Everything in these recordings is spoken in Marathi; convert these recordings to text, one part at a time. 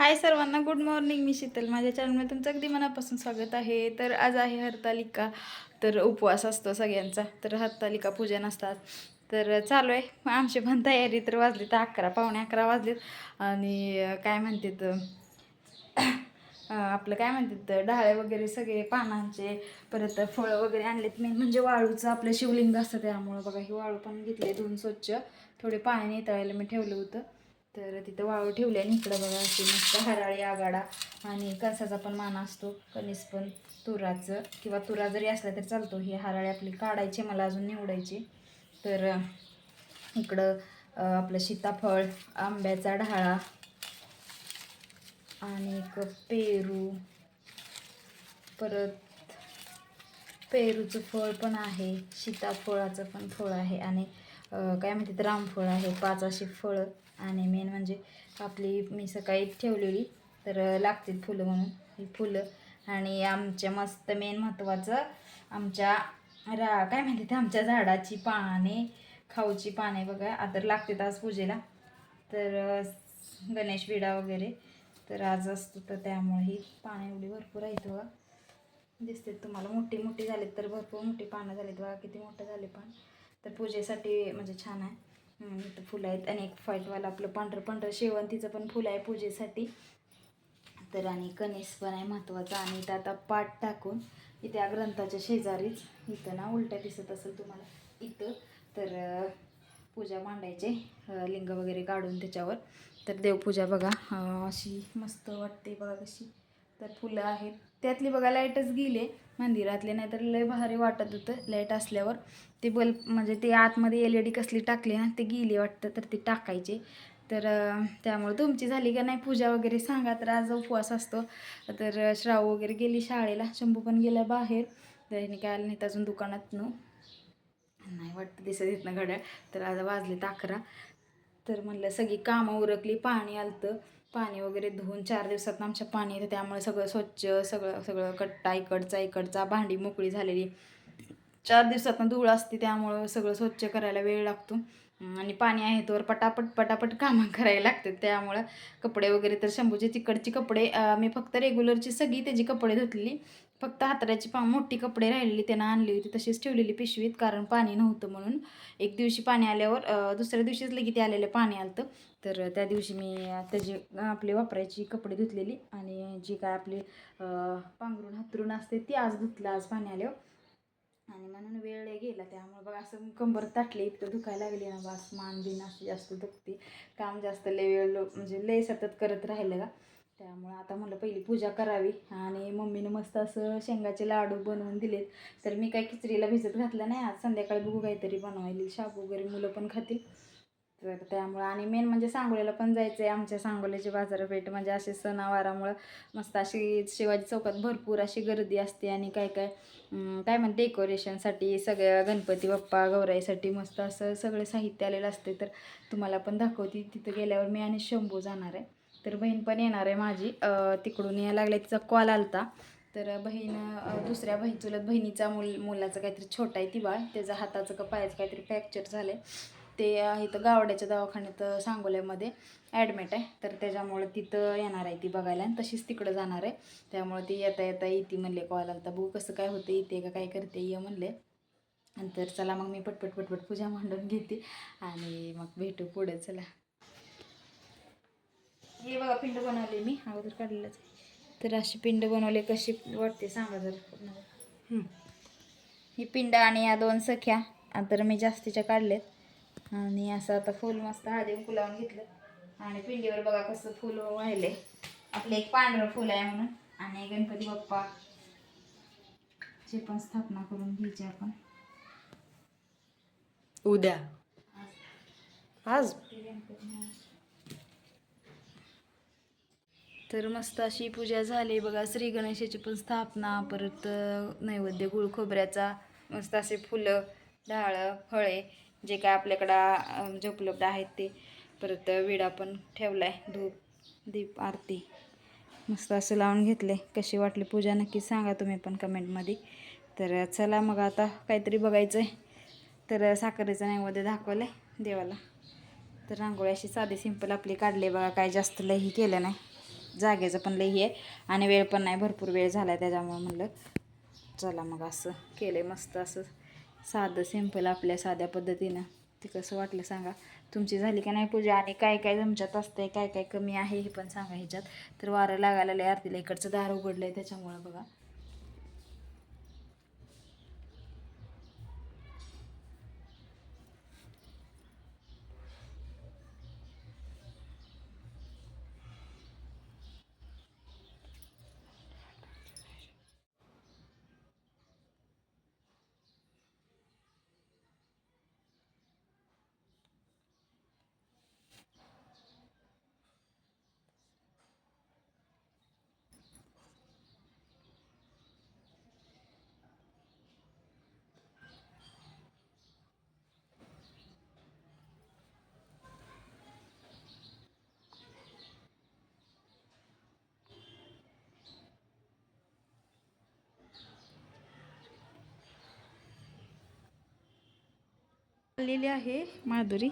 हाय सर्वांना गुड मॉर्निंग. मी शीतल. माझ्या चॅनलमध्ये तुमचं अगदी मनापासून स्वागत आहे. तर आज आहे हरतालिका. तर उपवास असतो सगळ्यांचा. तर हरतालिका पूजन असतात. तर चालू आहे. आमची पण तयारी तर वाजली तर अकरा पावणे अकरा वाजलेत. आणि काय म्हणतात आपलं काय म्हणतात डाळे वगैरे सगळे पानांचे परत फळं वगैरे आणलेत. मेन म्हणजे वाळूचं आपलं शिवलिंग असतं त्यामुळं बघा ही वाळू पण घेतले. धुवून स्वच्छ. थोडे पाण्याने तळायला मी ठेवलं होतं. तर तिथं वाळू ठेवले आणि इकडं बघा अशी मस्त हराळी आगाडा आणि कणसाचा पण मान असतो. कणीस पण तुराचं किंवा तुरा जरी असला तरी चालतो. ही हराळी आपली काढायची मला अजून निवडायची. तर इकडं आपलं सीताफळ आंब्याचा ढाळा आणि पेरू. परत पेरूचं फळ पण आहे सीताफळाचं पण फळ आहे आणि काय म्हणतात रामफळ आहे पाच अशी फळं. आणि मेन म्हणजे आपली मी सकाळी ठेवलेली तर लागतील फुलं म्हणून ही फुलं. आणि आमच्या मस्त मेन महत्त्वाचं आमच्या रा काय म्हणतात आमच्या झाडाची पाने खाऊची पाने बघा आता लागतात आज पूजेला. तर गणेश विडा वगैरे तर आज असतो तर त्यामुळे ही पानं एवढी भरपूर आहेत बघा. दिसते तुम्हाला मोठी मोठी झालीत तर भरपूर मोठी पानं झालीत बघा किती मोठं झाले पान तर पूजेसाठी म्हणजे छान आहे. तर इथं फुलं आहेत आणि एक फाईटवाला आपलं पांढरं पांढरं शेवंतीचं पण फुलं आहे पूजेसाठी. तर आणि कणीस पण आहे महत्त्वाचा आणि इथं आता पाट टाकून इथे या ग्रंथाच्या शेजारीच इथं ना उलट्या दिसत असेल तुम्हाला. इथं तर पूजा मांडायचे लिंग वगैरे काढून त्याच्यावर. तर देवपूजा बघा अशी मस्त वाटते बघा कशी. तर फुलं आहेत. त्यातली बघा लाईटच गेले मंदिरातले नाही तर लय भारी वाटत होतं. लाइट असल्यावर ते बल्ब म्हणजे ते आतमध्ये एल ई डी कसली टाकली ना ते गेली वाटतं तर ते टाकायचे. तर त्यामुळे तुमची झाली का नाही पूजा वगैरे सांगा तर आज उपवास असतो. तर श्राव वगैरे गेली शाळेला शंभू पण गेला बाहेर. त्याने काय आलं नाही अजून दुकानात नाही वाटतं दिसत येत ना घड्याळ. तर आज वाजलेत अकरा. तर म्हणलं सगळी कामं उरकली पाणी आलतं. पाणी वगैरे धुवून चार दिवसात आमच्या पाणी येतं त्यामुळे सगळं स्वच्छ सगळं सगळं कट्टा इकडचा इकडचा भांडी मोकळी झालेली. चार दिवसातनं धूळ असते त्यामुळं सगळं स्वच्छ करायला वेळ लागतो. आणि पाणी आहे तर पटापट पटापट कामं करायला लागतात. त्यामुळं कपडे वगैरे तर शंभूचे तिकडचे कपडे मी फक्त रेग्युलरची सगळी त्याची कपडे धुतलेली फक्त हातराची पा मोठी कपडे राहिलेली त्यांना आणली होती. तशीच ठेवलेली पिशवीत कारण पाणी नव्हतं म्हणून. एक दिवशी पाणी आल्यावर दुसऱ्या दिवशीच लगेच ते आलेलं पाणी आलं तर त्या दिवशी मी त्याची आपले आपली वापरायची कपडे धुतलेली. आणि जी काय आपली पांघरून हातरून असते ती आज धुतलं आज पाणी आल्यावर. आणि म्हणून वेळ गेला. त्यामुळे बघा असं कंबर ताटली इतकं दुखायला लागली ना बस मान बिन अशी जास्त दुखते. काम जास्त लय वेळ म्हणजे लय सतत करत राहिलं का? त्यामुळं आता म्हणलं पहिली पूजा करावी. आणि मम्मीनं मस्त असं शेंगाचे लाडू बनवून दिलेत. तर मी काय खिचडीला भिजत घातलं नाही. आज संध्याकाळी बघू काहीतरी बनवायला. शाबू वगैरे मुलं पण खातील. तर त्यामुळं आणि मेन म्हणजे सांगोल्याला पण जायचं आहे आमच्या सांगोल्याची बाजारपेठ म्हणजे असे सणावारामुळं मस्त अशी शिवाजी चौकात भरपूर अशी गर्दी असते आणि काय काय काय म्हणते डेकोरेशनसाठी सगळ्या गणपती बाप्पा गौराईसाठी मस्त असं सगळं साहित्य आलेलं असते तर तुम्हाला पण दाखवते. तिथं गेल्यावर मी आणि शंभू जाणार आहे. तर बहीण पण येणार आहे माझी. तिकडून यायला लागल्या तिचा कॉल आलता. तर बहीण दुसऱ्या बहीण चुलत बहिणीचा मुल मुलाचं काहीतरी छोटा आहे ती बाळ. त्याचं हाताचं का पायाचं काहीतरी फ्रॅक्चर झालं आहे ते इथं गावड्याच्या दवाखान्यात सांगोल्यामध्ये ॲडमिट आहे. तर त्याच्यामुळं तिथं येणार आहे ती बघायला आणि तशीच तिकडं जाणार आहे. त्यामुळे ती येता येता येते म्हणले कॉल आलता बघू कसं काय होतं येते का काय करते ये म्हणले. नंतर चला मग मी पटपट पटपट पूजा मांडून घेते आणि मग भेटू पुढे चला. हे बघा पिंड बनवले मी अगोदर काढलेलंच आहे. तर अशी पिंड बनवले कशी वाटते सांगा जर. ही पिंड आणि या दोन सख्या तर मी जास्तीच्या काढलेत. आणि असं आता फुल मस्त हळदी कुंकू लावून घेतलं. आणि पिंडीवर बघा कसं फुल वाहिले. आपलं एक पांढरं फुल आहे म्हणून. आणि गणपती बाप्पा. ची पण स्थापना करून घ्यायची आपण. उद्या. आज. तर मस्त अशी पूजा झाली. बघा श्री गणेशाची पण स्थापना परत नैवेद्य गुळ खोबऱ्याचा मस्त असे फुलं डाळं फळे. जे काय आपल्याकडं जे उपलब्ध आहेत ते. परत विडा पण ठेवलाय धूप दीप आरती. मस्त असं लावून घेतले कशी वाटली पूजा नक्की सांगा तुम्ही पण कमेंटमध्ये. तर चला मग आता काहीतरी बघायचं आहे तर साखरेचं नैवेद्य दाखवलं आहे देवाला. तर रांगोळी अशी साधी सिंपल आपली काढली बघा काय जास्त लई केलं नाही. जागेचं पण लई आहे आणि वेळ पण नाही भरपूर वेळ झाला आहे त्याच्यामुळं म्हणलं. चला मग असं केलं मस्त असं. साधं सिंपल आपल्या साध्या पद्धतीनं. ते कसं वाटलं सांगा. तुमची झाली का नाही पूजा आणि काय काय तुमच्यात असतंय काय काय कमी आहे हे पण सांगा ह्याच्यात. तर वारं लागायला लय आरतीला इकडचं दार उघडलं आहे त्याच्यामुळं बघा. आलेली आहे. माधुरी.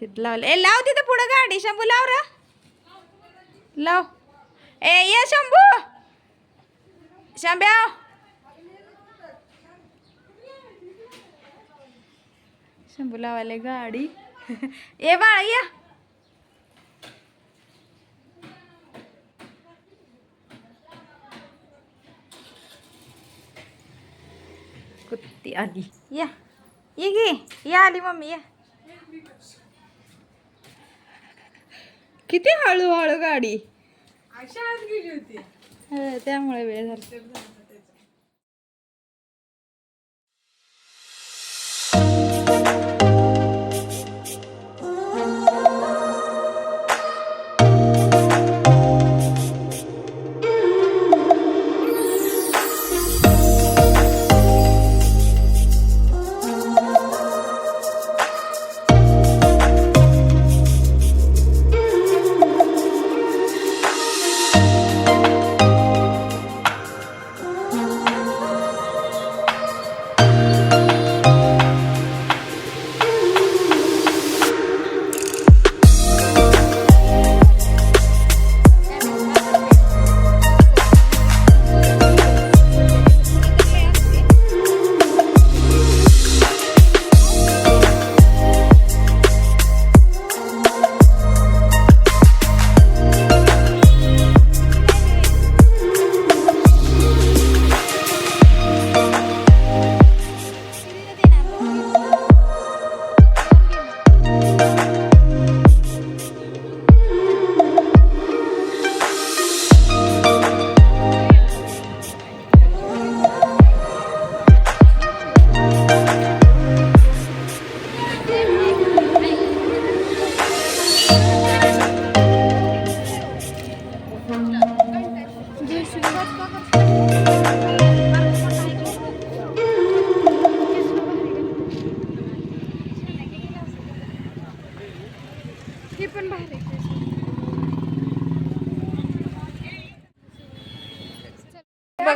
तिथं लावलं. ए लाव तिथं पुढं गाडी. शंभू लाव र. लाव. ए ये शंभू. शंभ्या. शंभू लावायला गाडी. ए बाळा या. कुत्ती आली. या. ये या आली मम्मी या. किती हळूहळू गाडी? हं, त्यामुळे वेळ झाला.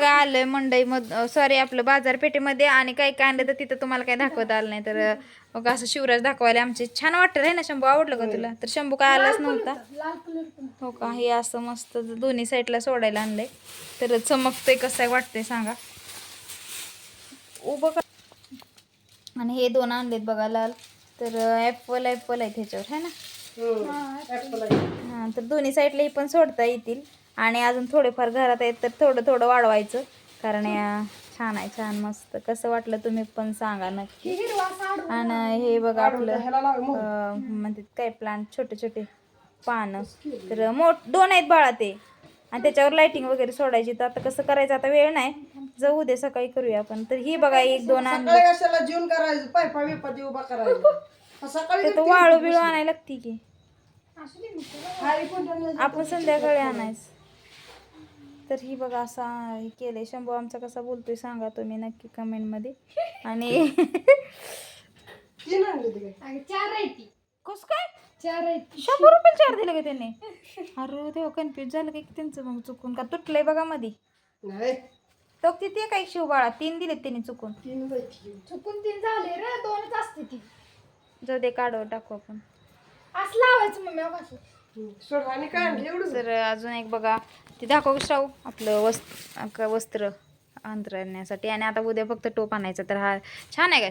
बघा आलं मंडई मध सॉरी आपलं बाजारपेठेमध्ये आणि काही काय आणलं तर तिथं तुम्हाला काही दाखवता आलं नाही. तर बघा असं शिवराज दाखवायला आमचे छान वाटतं आहे ना शंभू आवडलं का तुला? तर शंभू काय आलाच नव्हता. हो का? हे असं मस्त दोन्ही साईडला सोडायला आणलंय. तर चमकतंय कसं वाटतंय सांगा. उभं का आणि हे दोन आणलेत बघा लाल. तर ॲपल ॲपल आहे त्याच्यावर है ना? हां तर दोन्ही साईडला हे पण सोडता येतील. आणि अजून थोडेफार घरात आहेत तर थोडं थोडं वाढवायचं. कारण या छान आहे छान मस्त. कसं वाटलं तुम्ही पण सांगा नक्की. आणि हे बघा आपलं अं, म्हणतात काय प्लांट छोटे छोटे पानं. तर मोठ दोन आहेत बाळा ते. आणि त्याच्यावर लाइटिंग वगैरे सोडायची. तर आता कसं करायचं आता वेळ नाही. जाऊ दे सकाळी करूया आपण. तर ही बघा एक दोन जीवन करायचं? उभा वाळू बिळू आणायला लागती की. आपण संध्याकाळी आणायचं. तर ही बघा असा हे केलंय. शंभू आमचा कसा बोलतोय सांगा तुम्ही नक्की कमेंटमध्ये आणि तीन आणले ते काय? चार आहे ती. कस काय? चार आहे ती. शंभर रुपये चार दिले का त्यांनी? अरे तेव्हा कन्फ्युज झालं की त्यांचं मग चुकून? का तुटलंय बघा मध्ये नाही. तो किती काय शिवबाळा तीन दिलेत त्यांनी चुकून. तीन जायची चुकून तीन झाले रे दोनच असते ती. जाऊ दे काढव टाकू आपण. असं लावायचं मम्मी असं. काय तर अजून एक बघा ते दाखव श्राव आपलं वस्त्र वस्त्र अंतरण्यासाठी आणि आता उद्या फक्त टोप आणायचं तर हा छान आहे का?